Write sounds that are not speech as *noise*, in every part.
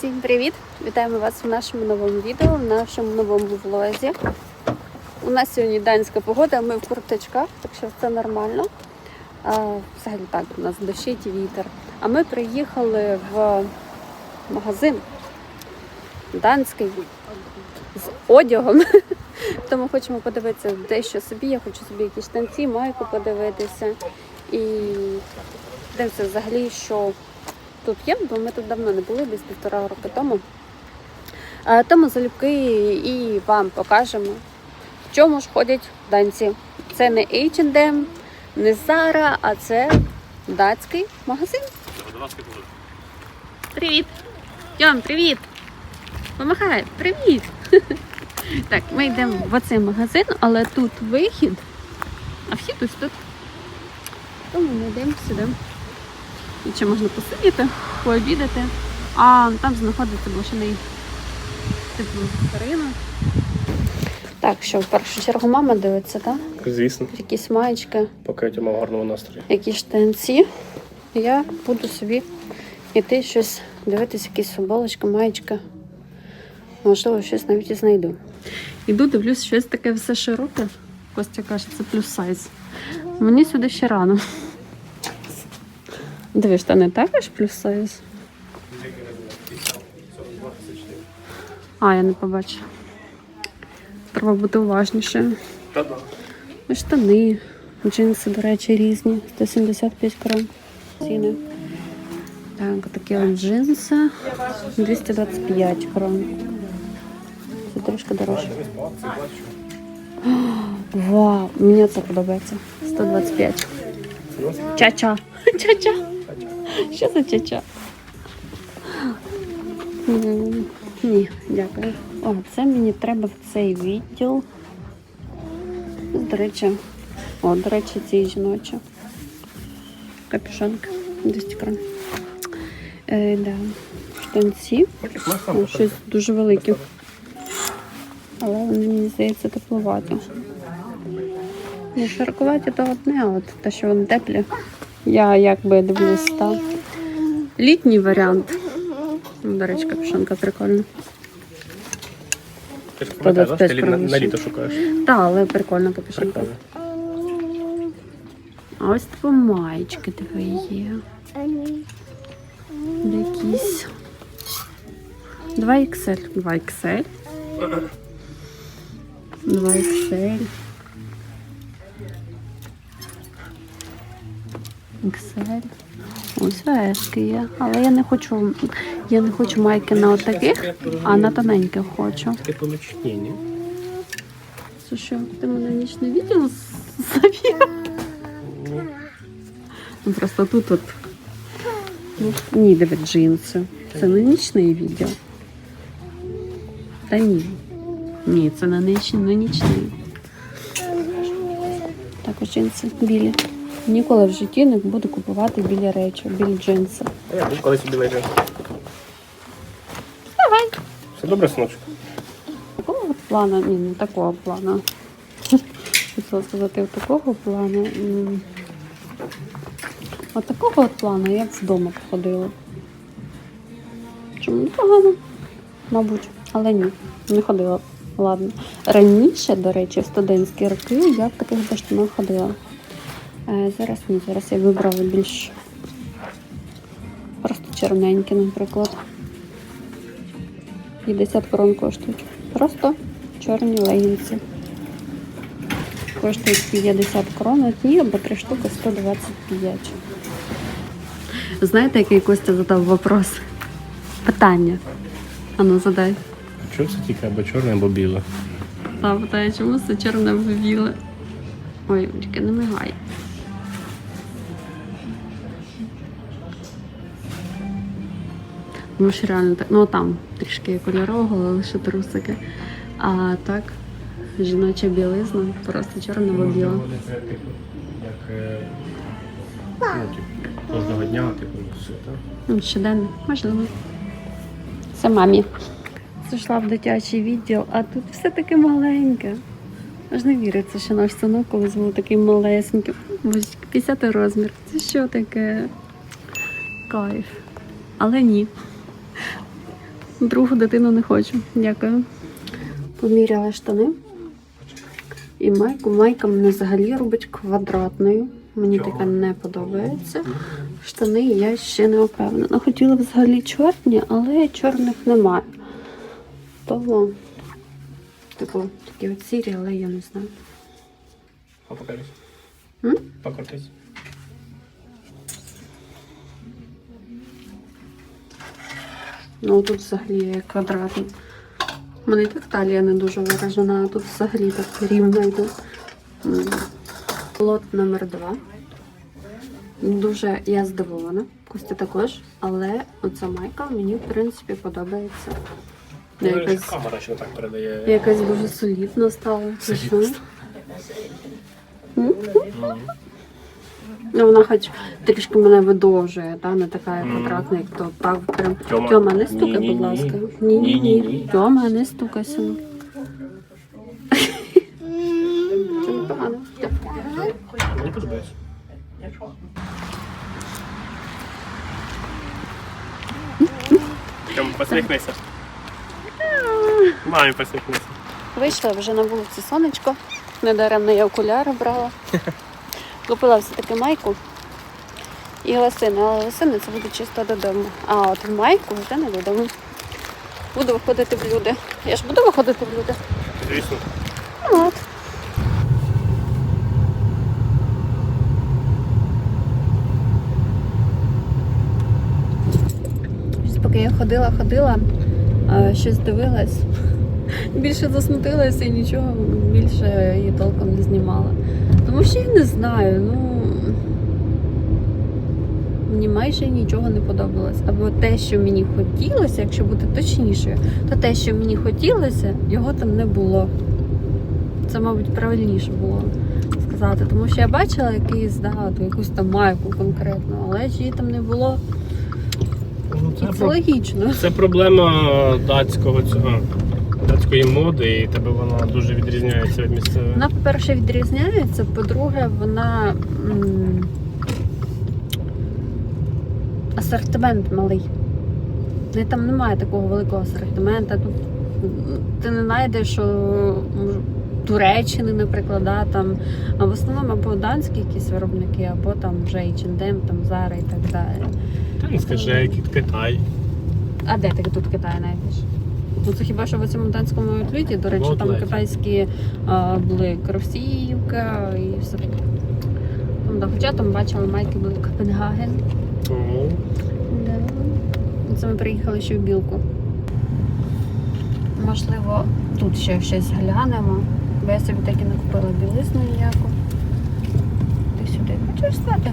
Всім привіт! Вітаємо вас в нашому новому відео, в нашому новому влозі. У нас сьогодні данська погода, ми в курточках, так що це нормально. А, взагалі так, у нас дощить вітер. А ми приїхали в магазин данський з одягом. *laughs* Тому хочемо подивитися дещо собі. Я хочу собі якісь штанці, майку подивитися. І дивимося взагалі, що тут є, бо ми тут давно не були, десь півтора роки тому. Е, Тому залюбки і вам покажемо, в чому ж ходять данці. Це не H&M, не Zara, а це датський магазин. Привіт! Йом, привіт! Помахай, привіт! *laughs* Так, ми йдемо в оцей магазин, але тут вихід, а вхід ось тут. Тому ми йдемо сюди. І чи можна посидіти, пообідати. А там знаходиться блошиний типу ринок. Так, що в першу чергу мама дивиться, так? Звісно, Якісь маєчки, поки я тьома в гарному настрої. якісь штанці. Я буду собі йти щось дивитися, якісь футболочки, маєчка. Можливо, щось навіть і знайду. Іду, дивлюсь, щось таке все широке. Костя каже, це плюс сайз. Мені сюди ще рано. Дивись, штани також плюс сайз. А, я не побачила. Треба бути уважнішою. Та-да. Ну, Штани, джинси, до речі, різні. 175 крон. Ціни. Так, такі от джинси. 225 крон. Це трошки дорожче. *gasps* Вау, мені це подобається. 125. Ча-ча. *laughs* Ча-ча. *laughs* Що за ча-ча? Ні, дякую. О, це мені треба в цей відділ. До речі, о, до речі, ці жіночі. Капюшонка. 200 крон. Е, да. Штанці. Ну, щось дуже велике. Але вони, мені здається, тепловаті. Ну, широкуваті то одне, а те, що вони теплі. Я якби дивлюсь та літній варіант. Ну, До речі, капюшонка прикольна. Ти ж пам'ятаєш, ти лі- на, на літо шукаєш. Та, але прикольна капюшонка. Прикольно. А ось типу маєчки диви є. Якісь. 2 XL. 2 XL. 2 XL. XL. Ось вешки є. Але я не хочу. Я не хочу майки на отаких, а на тоненьких хочу. Що, ти мене нічне відео? Ну, просто тут от. Ну, ні, диви джинси. Це не нічний відео. Та ні. Ні, це не нічний, не нічний. Також джинси білі. Ніколи в житті не буду купувати білі речі, білі джинси. А я був колись у білий джинс. Давай. Все добре, синочок? Такого от плану, ні, не такого плану. Хотіла сказати, от такого плану. От такого от плану я б вдома походила. Чому непогано? Мабуть, але ні, не ходила. Ладно. Раніше, до речі, в студентські роки я в таких баштанах ходила. Е, зараз ні, зараз я вибрала більш просто чорненькі, наприклад. 50 крон коштують. Просто чорні легінці. Коштують 50 крон, одні або три штуки 125. Знаєте, який Костя задав вопрос? Питання. Ану, задай. А чого це тільки або чорне, або біле? Та питає, чому це чорне або біле? Ой, тільки не мигай. Ну, що реально так. Ну там трішки кольорового, але лише трусики. А так, жіноча білизна, просто чорна або біла. Типу, як е, ну, типу, кожного дня, типу, все, так? Ну, щоденно, можливо. Це мамі. Зайшла в дитячий відділ, а тут все таке маленьке. Аж не віриться, що наш синок колись був такий малесенький. Боже, 50 розмір. Це що таке? Кайф. Але ні. Другу дитину не хочу. Дякую. Поміряла штани. І майку. Майка мене взагалі робить квадратною. Мені таке не подобається. Штани я ще не впевнена. Хотіла взагалі чорні, але чорних немає. Тому, типу, такі от сірі, але я не знаю. А покажись. М? Ну тут взагалі є квадратний. У мене і так талія не дуже виражена, а тут взагалі так рівно йде. Лот номер два. Дуже я здивована. Костя також, але оця майка мені в принципі подобається. Ну, Якась, Камера ще так передає. якась дуже солідна стала. чи що? Солідно. М? Мгм. Ну, вона хоч трішки мене видовжує, та не така квадратна, як то так прям. Тьома. Тьома, не стукай, Ні-ні-ні. будь ласка. Ні, ні, ні. Тьома, не стукай, сину. Це непогано. Мені подобається. Там посміхнися. Мамі посміхнися. Вийшла вже на вулиці сонечко. Недаремно я окуляри брала. Купила все-таки майку і лосини, але лосини це буде чисто додому. А от в майку вже не додому. Буду виходити в люди. Я ж буду виходити в люди. Звісно. Ну, От. Поки я ходила, ходила, щось дивилась. *laughs* Більше засмутилася і нічого більше її толком не знімала. Тому що я не знаю, ну мені майже нічого не подобалось. Або те, що мені хотілося, якщо бути точнішою, то те, що мені хотілося, його там не було. Це, мабуть, правильніше було сказати. Тому що я бачила якийсь, да, якусь там майку конкретну, але ж її там не було. Ну, І це логічно. Це проблема датського цього датської моди, і тебе вона дуже відрізняється від місцевої. Вона, по-перше, відрізняється, по-друге, вона м, асортимент малий. Ну, і там немає такого великого асортименту. Тут ти не знайдеш що м, Туреччини, наприклад, да, там, а в основному або данські якісь виробники, або там вже H&M, там Zara і так далі. Та не скажи, який Китай. А де ти тут Китай знайдеш? Ну це хіба що в цьому данському аутлеті, до речі, там китайські а, були кросівка і все таке. Там, да, хоча там бачила майки були Копенгаген. Тому Да. Це ми приїхали ще в білку. Можливо, тут ще щось глянемо. Бо я собі так і не купила білизну ніяку. Ти сюди хочеш стати?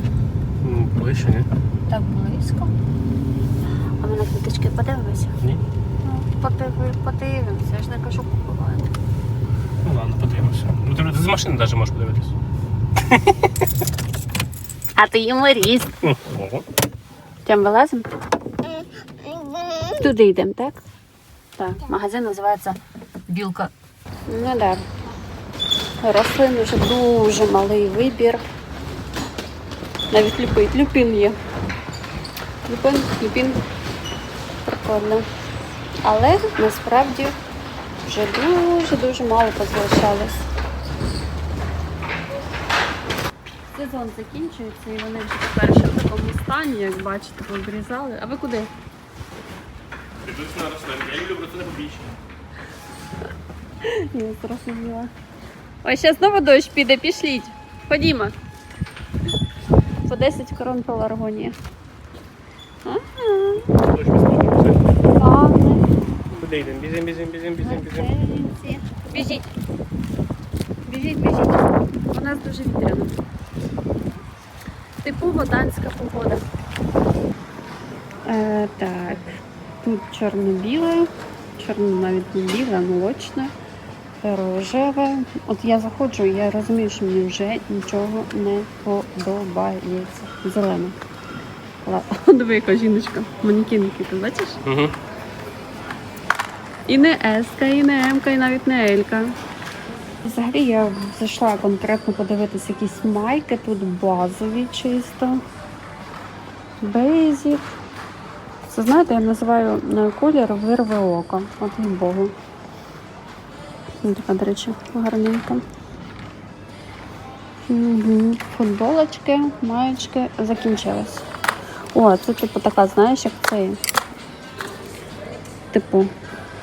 ну, ближче, ні? Так близько. А ми на квіточки подивимося. Ні? Ну, подиви- подивимося, я ж не кажу купувати. Ну ладно, подивимося. Ну ти з машини навіть можеш подивитися. А ти юморіст. Там вилазимо? Туди йдемо, так? Так. Магазин називається Білка. Ну так. Да. Рослин вже дуже малий вибір. Навіть люпин, люпин є. Люпин, люпин. Прикольно. Але насправді вже дуже-дуже мало позалишалось. Сезон закінчується і вони вже тепер ще в такому стані, як бачите, пообрізали. А ви куди? Підуть на рослин. Я люблю брати на побіччя. Я зрозуміла. Ой, зараз знову дощ піде, пішліть. Ходімо. По 10 корон пеларгонія. Ага. Куди йдемо? Бізім, бізім, бізім, бізім, бізім. Гостинці. Біжіть. Біжіть, біжіть. У нас дуже вітряно. Типова данська погода. Е, так. Тут чорно-біле, чорно навіть не біле, молочне, рожеве. От я заходжу, я розумію, що мені вже нічого не подобається. Зелене. Ладно, *laughs* диви, яка жіночка. Манікінки, ти бачиш? Угу. І не Еска, і не Емка, і навіть не Елька. Взагалі я зайшла конкретно подивитися якісь майки, тут базові чисто. Бейзік. Це знаєте, я називаю колір вирве око. От і Богу. Така, до речі, гарненька. Угу. Футболочки, маєчки закінчились. О, це типу така, знаєш, як цей. Типу,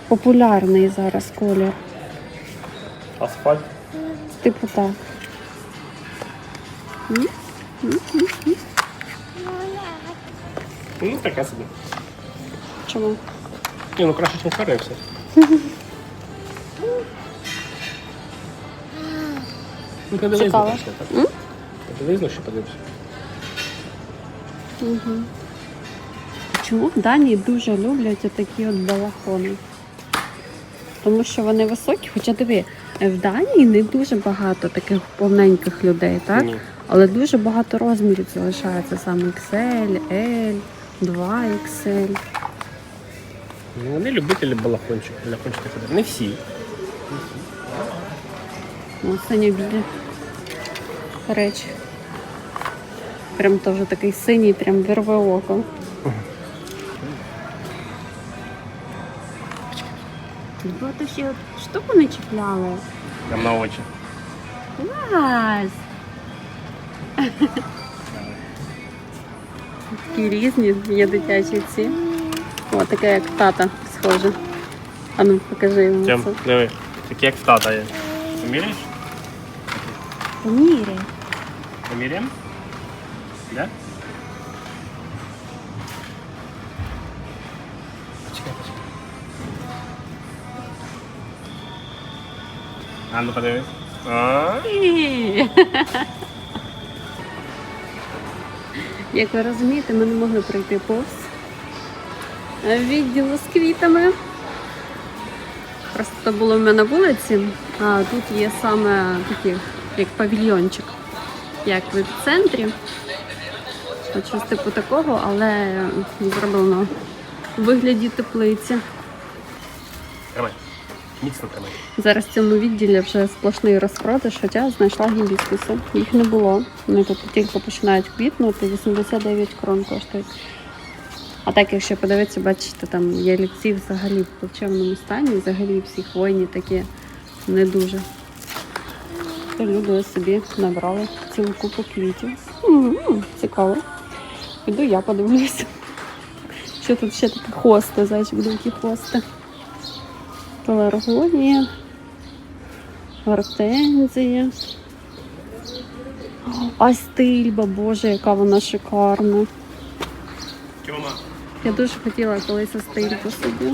популярний зараз колір. Асфальт. Типу так. М? Ну, таке собі. Чому? Ні, ну краще, ніж карний все. *laughs* Ну, подивись, Цікаво. так. Подивись, ну, що подивишся. Угу. Чому в Данії дуже люблять такі от балахони? Тому що вони високі, хоча диви, в Данії не дуже багато таких повненьких людей, так? Ні. Але дуже багато розмірів залишається саме XL, L, 2XL. Ну, вони любителі балахончик, балахончики ходять. Не всі. Ну, сині білі речі. Прям теж такий синій, прям вирве око. Бо то ще от штуку не чіпляли. Там на очі. Клас! Такі різні, є дитячі ці. О, таке як тата схоже. А ну покажи йому Тем, це. диви, такі як в тата є. Поміряєш? Поміряй. Поміряємо? Да? Подивись. Як ви розумієте, ми не могли пройти повз відділу з квітами. Просто це було в мене на вулиці, а тут є саме такий, як павільйончик, як в центрі. Щось типу такого, але зроблено у вигляді теплиці. Тримай. Міцно тримай. Зараз в цьому відділі вже сплошний розпродаж, хоча знайшла гібіскуси. Їх не було. Вони тут тільки починають квітнути, 89 крон коштують. А так, якщо подивитися, бачите, там ялівці взагалі в плачевному стані, взагалі всі хвойні такі не дуже. То люди собі набрали цілу купу квітів. М, Цікаво. Піду я подивлюся. Що тут ще таке хости, зайчик, великі хости. Пеларгонія, гортензія. А стильба, боже, яка вона шикарна. Я дуже хотіла колись стильбу собі.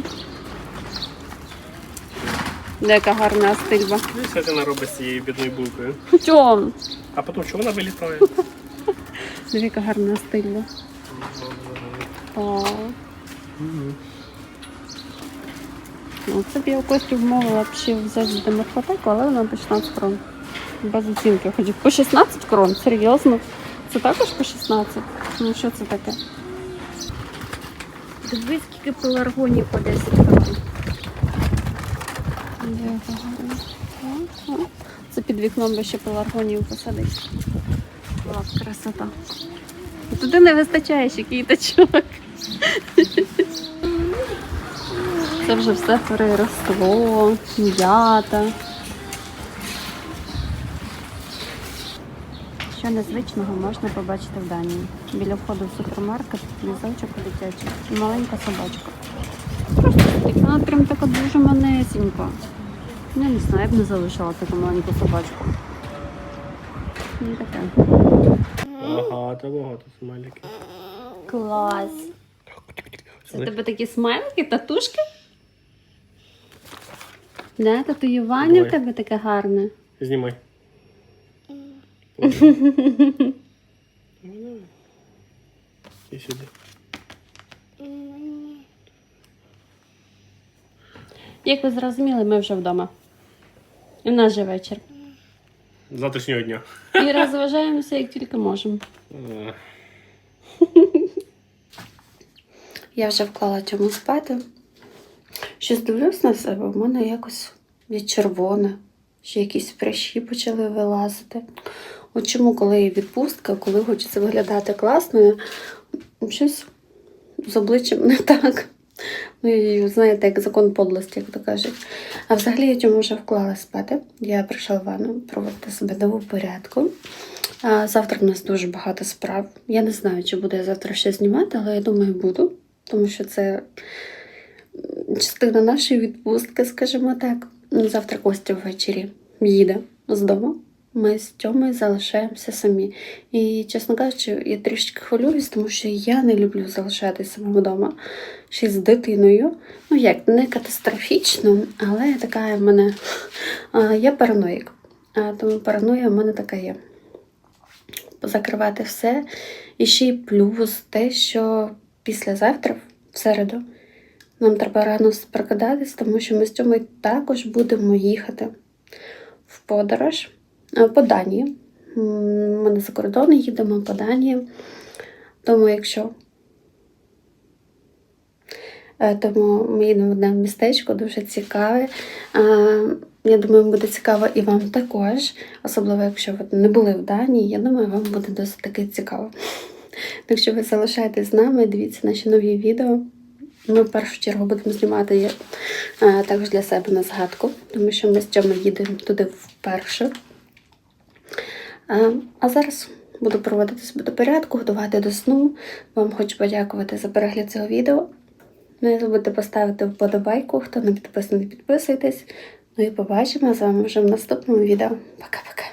Яка гарна стильба. Дивись, що ти наробиш з цією бідною булкою. Тьом! А потім чого вона вилітає? Диви, яка гарна стильба. Так. Ну, це б я у Кості вмовила б ще взяти з деморфотеку, але вона по 16 крон. Без оцінки ходить. По 16 крон? Серйозно? Це також по 16? Ну що це таке? Дивись, скільки пеларгоній по 10 крон. Це під вікном би ще пеларгонію посадить. Красота. Туди не вистачає ще квіточок. Це вже все переросло, м'ята. Що незвичного можна побачити в Данії. Біля входу в супермаркет візочок дитячий і маленька собачка. Просто вона прям така дуже манесенька. Ну, не знаю, я б не залишила таку маленьку собачку. Ну таке. Багато, багато смайликів. Клас. Це тебе такі смайлики, татушки? Да, татуювання Давай. в тебе таке гарне. Знімай. І сюди. Як ви зрозуміли, ми вже вдома. І в нас же вечір. Завтрашнього дня. І розважаємося, як тільки можемо. Е, Я вже вклала цьому спати. Щось дивлюсь на себе, в мене якось є червоне. Ще якісь прищі почали вилазити. От чому, коли є відпустка, коли хочеться виглядати класно, щось з обличчям не так. Ну знаєте, як закон подлості, як то кажуть. А взагалі я цьому вже вклала спати. Я прийшла в ванну проводити себе до порядку. А завтра в нас дуже багато справ. Я не знаю, чи буду я завтра ще знімати, але я думаю, буду, тому що це частина нашої відпустки, скажімо так. Завтра Костя ввечері їде з дому. Ми з Тьомою залишаємося самі. І, чесно кажучи, я трішки хвилююсь, тому що я не люблю залишатися самому вдома ще з дитиною. Ну як, не катастрофічно, але така в мене а, я параноїк. А, тому параноя в мене така є. Закривати все. І ще й плюс те, що післязавтра, в середу, нам треба рано прокидатись, тому що ми з Тьомою також будемо їхати в подорож по Данії. Ми не за кордон їдемо по Данії. Тому якщо Е, Тому ми їдемо в містечко, дуже цікаве. Я думаю, буде цікаво і вам також, особливо якщо ви не були в Данії. Я думаю, вам буде досить таки цікаво. Так що ви залишайтесь з нами, дивіться наші нові відео. Ми в першу чергу будемо знімати їх а, також для себе на згадку, тому що ми з цьому їдемо туди вперше. А, а зараз буду проводити себе до порядку, готувати до сну. Вам хочу подякувати за перегляд цього відео. Не забудьте поставити вподобайку, хто не підписаний, підписуйтесь. Ну і побачимо з вами вже в наступному відео. Пока-пока.